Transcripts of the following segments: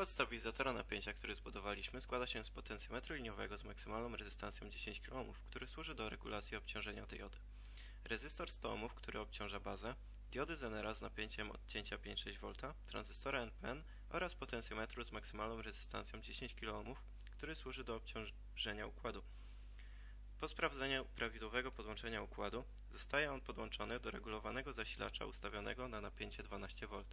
Układ stabilizatora napięcia, który zbudowaliśmy, składa się z potencjometru liniowego z maksymalną rezystancją 10 kΩ, który służy do regulacji obciążenia diody. Rezystor 100 ohmów, który obciąża bazę, diody Zenera z napięciem odcięcia 5,6 V, tranzystora NPN oraz potencjometru z maksymalną rezystancją 10 kΩ, który służy do obciążenia układu. Po sprawdzeniu prawidłowego podłączenia układu, zostaje on podłączony do regulowanego zasilacza ustawionego na napięcie 12 V.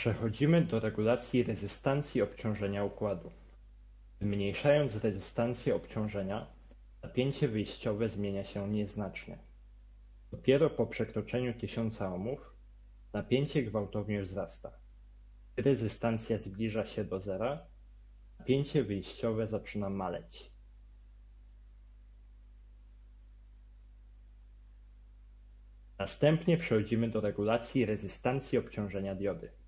Przechodzimy do regulacji rezystancji obciążenia układu. Zmniejszając rezystancję obciążenia, napięcie wyjściowe zmienia się nieznacznie. Dopiero po przekroczeniu 1000 ohmów napięcie gwałtownie wzrasta. Rezystancja zbliża się do zera, napięcie wyjściowe zaczyna maleć. Następnie przechodzimy do regulacji rezystancji obciążenia diody.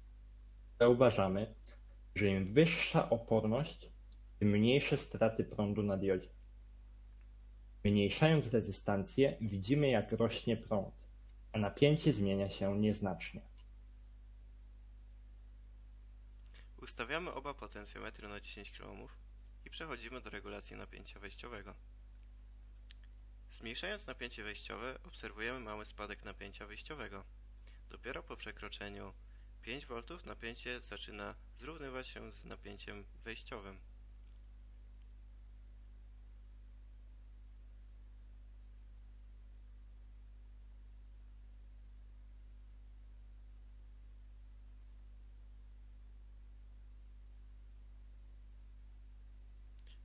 Zauważamy, że im wyższa oporność, tym mniejsze straty prądu na diodzie. Zmniejszając rezystancję, widzimy jak rośnie prąd, a napięcie zmienia się nieznacznie. Ustawiamy oba potencjometry na 10 kΩ i przechodzimy do regulacji napięcia wejściowego. Zmniejszając napięcie wejściowe, obserwujemy mały spadek napięcia wyjściowego. Dopiero po przekroczeniu 5 V napięcie zaczyna zrównywać się z napięciem wejściowym.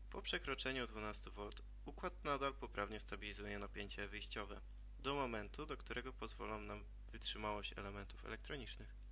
Po przekroczeniu 12 V układ nadal poprawnie stabilizuje napięcie wyjściowe do momentu, do którego pozwolą nam wytrzymałość elementów elektronicznych.